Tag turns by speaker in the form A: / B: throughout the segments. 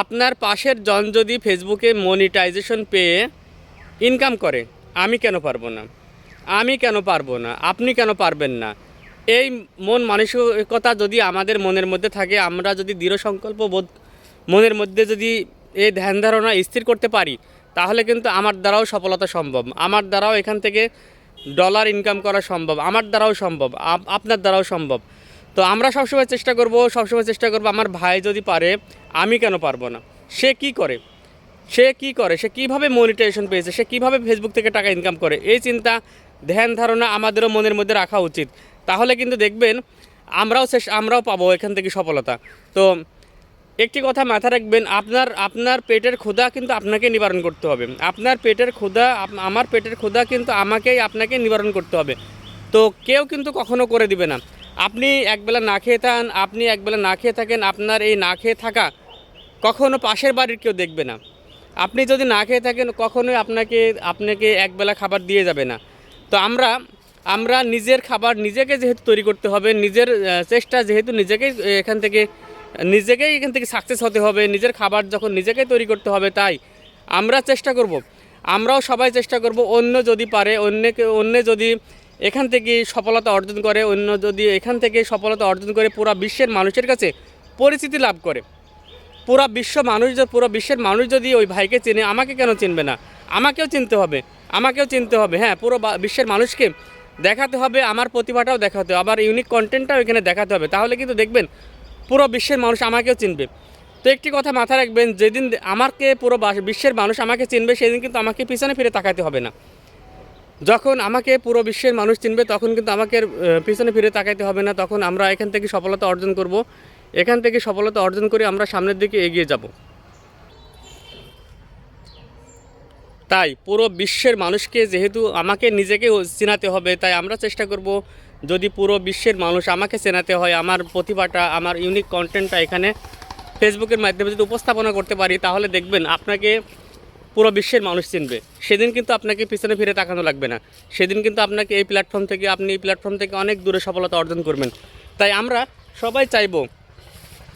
A: আপনার পাশের জন যদি ফেসবুকে মনিটাইজেশন পেয়ে ইনকাম করে, আমি কেন পারব না? আমি কেন পারব না? আপনি কেন পারবেন না? এই মন মানসিকতা যদি আমাদের মনের মধ্যে থাকে, আমরা যদি দৃঢ় সংকল্প বোধ মনের মধ্যে যদি এই ধ্যান ধারণা স্থির করতে পারি, তাহলে কিন্তু আমার দ্বারাও সফলতা সম্ভব। আমার দ্বারাও এখান থেকে ডলার ইনকাম করা সম্ভব। আমার দ্বারাও সম্ভব। আপনার দ্বারাও সম্ভব। তো আমরা সবসময় চেষ্টা করব, সবসময় চেষ্টা করব, আমার ভাই যদি পারে, আমি কেন পারব না? সে কি করে? সে কি করে? সে কীভাবে মনিটাইজেশন পেয়েছে? সে কীভাবে ফেসবুক থেকে টাকা ইনকাম করে? এই চিন্তা, ধ্যান ধারণা আমাদেরও মনের মধ্যে রাখা উচিত। তাহলে কিন্তু দেখবেন, আমরাও শেষ, আমরাও পাবো এখান থেকে সফলতা। তো একটি কথা মাথায় রাখবেন, আপনার আপনার পেটের ক্ষুধা কিন্তু আপনাকে নিবারণ করতে হবে। আপনার পেটের ক্ষুধা আমার পেটের ক্ষুধা কিন্তু আমাকেই আপনাকে নিবারণ করতে হবে। তো কেউ কিন্তু কখনো করে দিবে না। আপনি একবেলা না খেয়ে থাকেন আপনি একবেলা না খেয়ে থাকেন, আপনার এই না খেয়ে থাকা কখনো পাশের বাড়ির কেউ দেখবে না। আপনি যদি না খেয়ে থাকেন, কখনোই আপনাকে আপনাকে একবেলা খাবার দিয়ে যাবে না। তো আমরা আমরা নিজের খাবার নিজেকে যেহেতু তৈরি করতে হবে, নিজের চেষ্টা যেহেতু নিজেকেই এখান থেকে, নিজেকেই এখান থেকে সাকসেস হতে হবে, নিজের খাবার যখন নিজেকেই তৈরি করতে হবে, তাই আমরা চেষ্টা করব। আমরাও সবাই চেষ্টা করব, অন্য যদি পারে, অন্যকে, অন্য যদি এখান থেকে সফলতা অর্জন করে, অন্য যদি এখান থেকে সফলতা অর্জন করে পুরো বিশ্বের মানুষের কাছে পরিচিতি লাভ করে। পুরো বিশ্ব মানুষ পুরো বিশ্বের মানুষ যদি ওই ভাইকে চেনে, আমাকে কেন চিনবে না? আমাকেও চিনতে হবে, আমাকেও চিনতে হবে। হ্যাঁ পুরো বিশ্বের মানুষকে দেখাতে হবে, আমার প্রতিভাটাও দেখাতে হবে আবার ইউনিক কন্টেন্টটাও এখানে দেখাতে হবে। তাহলে কিন্তু দেখবেন, পুরো বিশ্বের মানুষ আমাকেও চিনবে। তো একটি কথা মাথায় রাখবেন, যেদিন আমাকে পুরো বিশ্বের মানুষ আমাকে চিনবে, সেদিন কিন্তু আমাকে পিছনে ফিরে তাকাতে হবে না। যখন আমাকে পুরো বিশ্বের মানুষ চিনবে, তখন কিন্তু আমাকে পিছনে ফিরে তাকাইতে হবে না। তখন আমরা এখান থেকে সফলতা অর্জন করব। এখান থেকে সফলতা অর্জন করে আমরা সামনের দিকে এগিয়ে যাব। তাই পুরো বিশ্বের মানুষকে যেহেতু আমাকে নিজেকে চেনাতে হবে, তাই আমরা চেষ্টা করব যদি পুরো বিশ্বের মানুষ আমাকে চেনাতে হয়, আমার প্রতিভাটা, আমার ইউনিক কন্টেন্টটা এখানে ফেসবুকের মাধ্যমে যদি উপস্থাপনা করতে পারি, তাহলে দেখবেন আপনাকে পুরো বিশ্বের মানুষ চিনবে। সেদিন কিন্তু আপনাকে পিছনে ফিরে তাকানো লাগবে না। সেদিন কিন্তু আপনাকে এই প্ল্যাটফর্ম থেকে, আপনি এই প্ল্যাটফর্ম থেকে অনেক দূরে সফলতা অর্জন করবেন। তাই আমরা সবাই চাইব,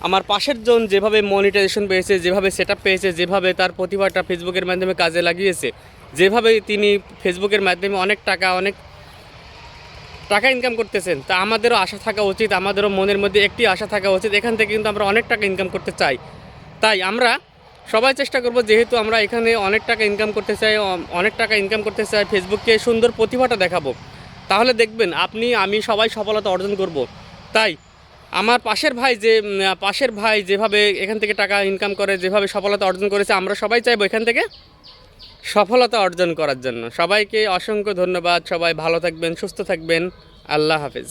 A: আমার পাশের জন যেভাবে মনিটাইজেশন পেয়েছে, যেভাবে সেট পেয়েছে, যেভাবে তার প্রতিভাটা ফেসবুকের মাধ্যমে কাজে লাগিয়েছে, যেভাবে তিনি ফেসবুকের মাধ্যমে অনেক টাকা অনেক টাকা ইনকাম করতেছেন, তা আমাদেরও আশা থাকা উচিত, আমাদেরও মনের মধ্যে একটি আশা থাকা উচিত, এখান থেকে কিন্তু আমরা অনেক টাকা ইনকাম করতে চাই। তাই আমরা সবাই চেষ্টা করব, যেহেতু আমরা এখানে অনেক টাকা ইনকাম করতে চাই অনেক টাকা ইনকাম করতে চাই ফেসবুককে সুন্দর প্রতিভাটা দেখাবো। তাহলে দেখবেন, আপনি, আমি সবাই সফলতা অর্জন করব। তাই, আমার পাশের ভাই যে পাশের ভাই যেভাবে এখান থেকে টাকা ইনকাম করে, যেভাবে সফলতা অর্জন করেছে, আমরা সবাই চাইব এখান থেকে সফলতা অর্জন করার জন্য। সবাইকে অসংখ্য ধন্যবাদ, সবাই ভালো থাকবেন, সুস্থ থাকবেন। আল্লাহ হাফেজ।